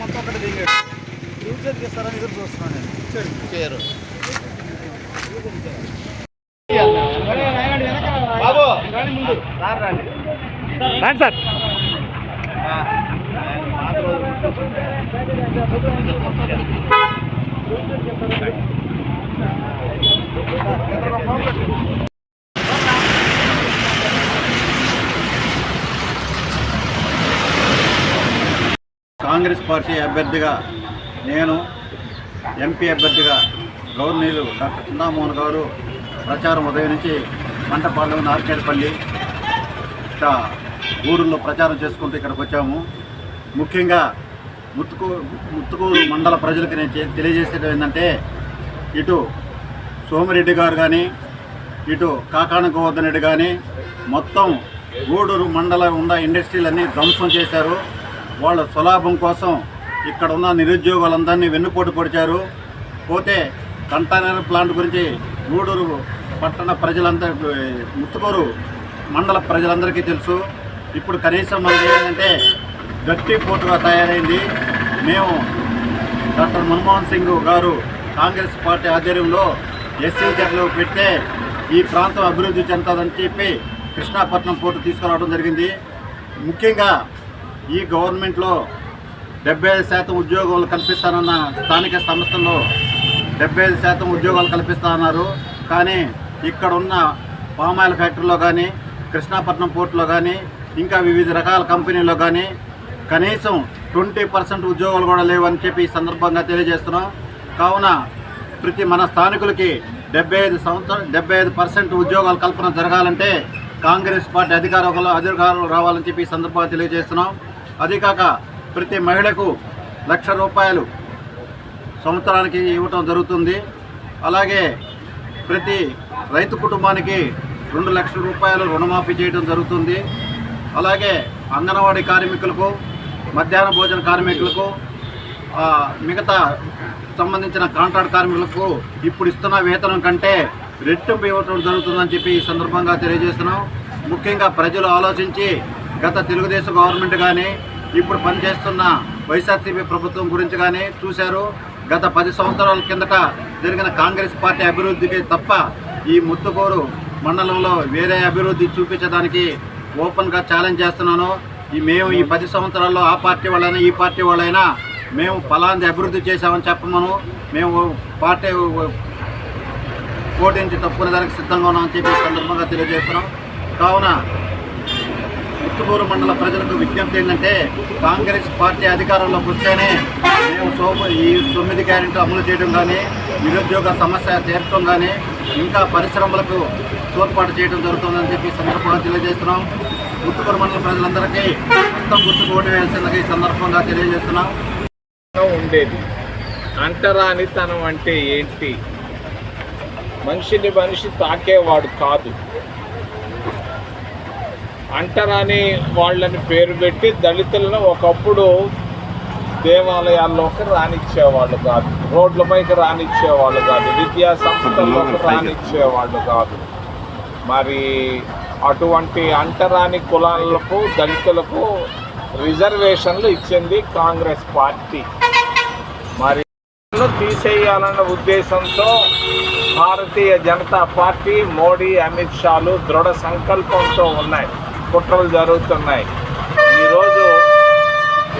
మొత్తం ఒకటి దిగాడు ఫ్యూచర్కి ఇస్తారని ఎదురు చూస్తున్నాను నేను పేరు బాబు రండి ముందు సార్ రండి రండి సార్ కాంగ్రెస్ పార్టీ అభ్యర్థిగా నేను ఎంపీ అభ్యర్థిగా గవర్నీలు డాక్టర్ చిందామోహన్ గారు ప్రచారం ఉదయం నుంచి మంటపాలెం నార్కేడపల్లి ఇట్లా ఊరుల్లో ప్రచారం చేసుకుంటూ ఇక్కడికి వచ్చాము. ముఖ్యంగా ముత్తుకూ ముత్తుకూరు మండల ప్రజలకు నేను తెలియజేసేది ఏంటంటే ఇటు సోమిరెడ్డి గారు కానీ ఇటు కాకాణ గోవర్ధన్ రెడ్డి కానీ మొత్తం గూడూరు మండలం ఉన్న ఇండస్ట్రీలన్నీ ధ్వంసం చేశారు. వాళ్ళ స్వలాభం కోసం ఇక్కడ ఉన్న నిరుద్యోగులందరినీ వెన్నుపోటు పొడిచారు. పోతే కంటైనర్ ప్లాంట్ గురించి గూడూరు పట్టణ ప్రజలందరి ముత్తుకూరు మండల ప్రజలందరికీ తెలుసు. ఇప్పుడు కనీసం మనకి ఏంటంటే గట్టి పోటుగా తయారైంది. మేము డాక్టర్ మన్మోహన్ సింగ్ గారు కాంగ్రెస్ పార్టీ ఆధ్వర్యంలో ఎస్సీ జడ్లో పెడితే ఈ ప్రాంతం అభివృద్ధి చెందుతుందని చెప్పి కృష్ణాపట్నం పోర్టు తీసుకురావడం జరిగింది. ముఖ్యంగా ఈ గవర్నమెంట్లో డెబ్బై ఐదు శాతం ఉద్యోగాలు కల్పిస్తానన్న స్థానిక సంస్థల్లో డెబ్బై ఐదు శాతం ఉద్యోగాలు కల్పిస్తానన్నారు. కానీ ఇక్కడ ఉన్న పామాయిల్ ఫ్యాక్టరీలో కానీ కృష్ణాపట్నం పోర్టులో కానీ ఇంకా వివిధ రకాల కంపెనీల్లో కానీ కనీసం ట్వంటీ పర్సెంట్ ఉద్యోగాలు కూడా లేవని చెప్పి ఈ సందర్భంగా తెలియజేస్తున్నాం. కావున ప్రతి మన స్థానికులకి డెబ్బై ఐదు సంవత్సరం డెబ్బై ఐదు పర్సెంట్ ఉద్యోగాల కల్పన జరగాలంటే కాంగ్రెస్ పార్టీ అధికారంలో అధికారంలో రావాలని చెప్పి ఈ సందర్భంగా తెలియజేస్తున్నాం. అదేకాక ప్రతి మహిళకు లక్ష రూపాయలు సంవత్సరానికి ఇవ్వటం జరుగుతుంది. అలాగే ప్రతి రైతు కుటుంబానికి రెండు లక్షల రూపాయలు రుణమాఫీ చేయడం జరుగుతుంది. అలాగే అంగన్వాడీ కార్మికులకు మధ్యాహ్న భోజన కార్మికులకు మిగతా సంబంధించిన కాంట్రాక్ట్ కార్మికులకు ఇప్పుడు ఇస్తున్న వేతనం కంటే రెట్టింపు ఇవ్వటం జరుగుతుందని చెప్పి ఈ సందర్భంగా తెలియజేస్తున్నాం. ముఖ్యంగా ప్రజలు ఆలోచించి గత తెలుగుదేశం గవర్నమెంట్ కానీ ఇప్పుడు పనిచేస్తున్న వైఎస్ఆర్సీపీ ప్రభుత్వం గురించి కానీ చూశారు. గత పది సంవత్సరాల కిందట జరిగిన కాంగ్రెస్ పార్టీ అభివృద్ధికి తప్ప ఈ ముత్తుకూరు మండలంలో వేరే అభివృద్ధి చూపించడానికి ఓపెన్గా ఛాలెంజ్ చేస్తున్నాను. ఈ మేము ఈ పది సంవత్సరాల్లో ఆ పార్టీ వాళ్ళైనా ఈ పార్టీ వాళ్ళైనా మేము ఫలాంది అభివృద్ధి చేశామని చెప్పమను. మేము పార్టీ పోటీ నుంచి తప్పుకునే దానికి సిద్ధంగా ఉన్నామని చెప్పి సందర్భంగా తెలియజేస్తున్నాం. కావున ముత్తుకూరు మండల ప్రజలకు విజ్ఞప్తి ఏంటంటే కాంగ్రెస్ పార్టీ అధికారంలోకి వస్తేనే మేము సోమ ఈ తొమ్మిది గ్యారెంటీ అమలు చేయడం కానీ నిరుద్యోగ సమస్య తీర్చడం కానీ ఇంకా పరిశ్రమలకు తోడ్పాటు చేయడం జరుగుతుందని చెప్పి సందర్భంగా తెలియజేస్తున్నాం. ముత్తుకూరు మండల ప్రజలందరికీ మొత్తం గుర్తుకు ఓటు వేయాల్సిందిగా ఈ సందర్భంగా తెలియజేస్తున్నాం. ఉండేది. అంటరానితనం అంటే ఏంటి? మనిషిని మనిషి తాకేవాడు కాదు. అంటరాని వాళ్ళని పేరు పెట్టి దళితులను ఒకప్పుడు దేవాలయాల్లోకి రానిచ్చేవాళ్ళు కాదు. రోడ్లపైకి రానిచ్చేవాళ్ళు కాదు. విద్యా సంస్థల్లోకి రానిచ్చేవాళ్ళు కాదు. మరి అటువంటి అంటరాని కులాలకు దళితులకు రిజర్వేషన్లు ఇచ్చింది కాంగ్రెస్ పార్టీ. మరి తీసేయాలన్న ఉద్దేశంతో భారతీయ జనతా పార్టీ మోడీ అమిత్ షాలు దృఢ సంకల్పంతో ఉన్నాయి. కుట్రలు జరుగుతున్నాయి. ఈరోజు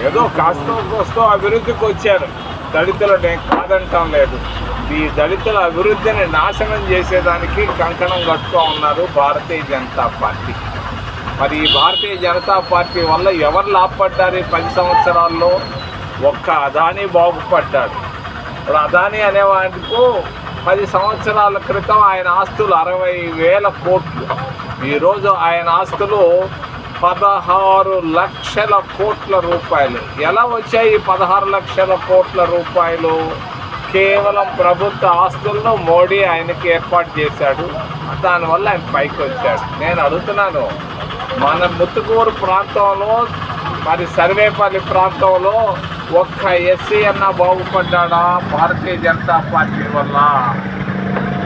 ఏదో కాస్తో కోస్తో అభివృద్ధికి వచ్చారు. దళితులు నేను కాదంటాం లేదు. ఈ దళితుల అభివృద్ధిని నాశనం చేసేదానికి కంకణం కట్టుకో ఉన్నారు భారతీయ జనతా పార్టీ. మరి ఈ భారతీయ జనతా పార్టీ వల్ల ఎవరు లాభపడ్డారు ఈ పది సంవత్సరాల్లో? ఒక్క అదానీ బాగుపడ్డాడు. ఇప్పుడు అదానీ అనేవాడికు పది సంవత్సరాల క్రితం ఆయన ఆస్తులు అరవై వేల కోట్లు. ఈరోజు ఆయన ఆస్తులు పదహారు లక్షల కోట్ల రూపాయలు. ఎలా వచ్చాయి పదహారు లక్షల కోట్ల రూపాయలు? కేవలం ప్రభుత్వ ఆస్తులను మోడీ ఆయనకి ఏర్పాటు చేశాడు. దానివల్ల ఆయన పైకి వచ్చాడు. నేను అడుగుతున్నాను మన ముత్తుకూరు ప్రాంతంలో మరి సర్వేపల్లి ప్రాంతంలో ఒక్క ఎస్సీ అన్న బాగుపడ్డాడా భారతీయ జనతా పార్టీ వల్ల?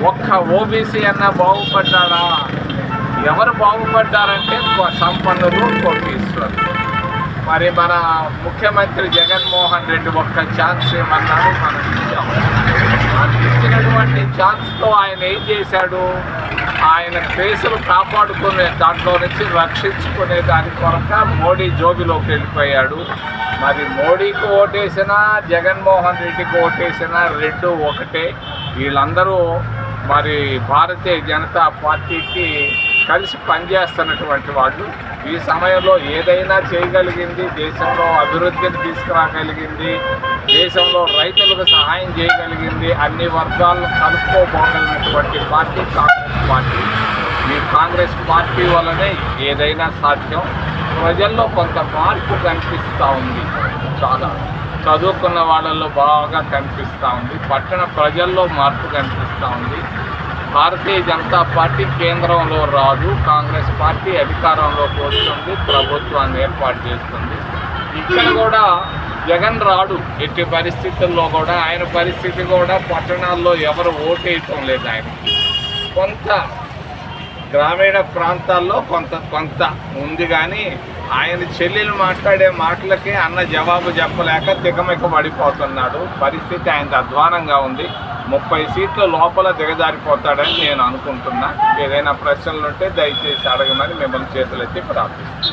ఒక్క ఓబీసీ అన్న బాగుపడ్డాడా? ఎవరు బాగుపడ్డారంటే సంపన్నులు కోటీశ్వరులు. మరి మన ముఖ్యమంత్రి జగన్మోహన్ రెడ్డి ఒక్క ఛాన్స్ ఏమన్నాడు? మనం ఇచ్చినటువంటి ఛాన్స్తో ఆయన ఏం చేశాడు? ఆయన కేసులు కాపాడుకునే దాంట్లో నుంచి రక్షించుకునే దాని కొరక మోడీ జోబిలోకి వెళ్ళిపోయాడు. మరి మోడీకి ఓటేసినా జగన్మోహన్ రెడ్డికి ఓటేసినా రెండు ఒకటే. వీళ్ళందరూ మరి భారతీయ జనతా పార్టీకి కలిసి పనిచేస్తున్నటువంటి వాళ్ళు ఈ సమయంలో ఏదైనా చేయగలిగింది దేశంలో అభివృద్ధిని తీసుకురాగలిగింది దేశంలో రైతులకు సహాయం చేయగలిగింది అన్ని వర్గాలను కలుపుకోబోగలిగినటువంటి పార్టీ కాంగ్రెస్ పార్టీ. ఈ కాంగ్రెస్ పార్టీ వల్లనే ఏదైనా సాధ్యం. ప్రజల్లో కొంత మార్పు కనిపిస్తూ ఉంది. చాలా. చదువుకున్న వాళ్ళల్లో బాగా కనిపిస్తూ ఉంది. పట్టణ ప్రజల్లో మార్పు కనిపిస్తూ ఉంది. భారతీయ జనతా పార్టీ కేంద్రంలో రాదు. కాంగ్రెస్ పార్టీ అధికారంలోకి వస్తుంది ప్రభుత్వాన్ని ఏర్పాటు చేస్తుంది. ఇక్కడ కూడా జగన్ రాడు. ఎట్టి పరిస్థితుల్లో కూడా ఆయన పరిస్థితి కూడా పట్టణాల్లో ఎవరు ఓటేయటం లేదు ఆయన. కొంత గ్రామీణ ప్రాంతాల్లో కొంత కొంత ఉంది కానీ ఆయన చెల్లెలు మాట్లాడే మాటలకి అన్న జవాబు చెప్పలేక తికమిక పడిపోతున్నాడు పరిస్థితి ఆయన అధ్వానంగా ఉంది. ముప్పై సీట్ల లోపల దిగజారిపోతాడని నేను అనుకుంటున్నా. ఏదైనా ప్రశ్నలు ఉంటే దయచేసి అడగమని మిమ్మల్ని చేతులెత్తి ప్రార్థిస్తాను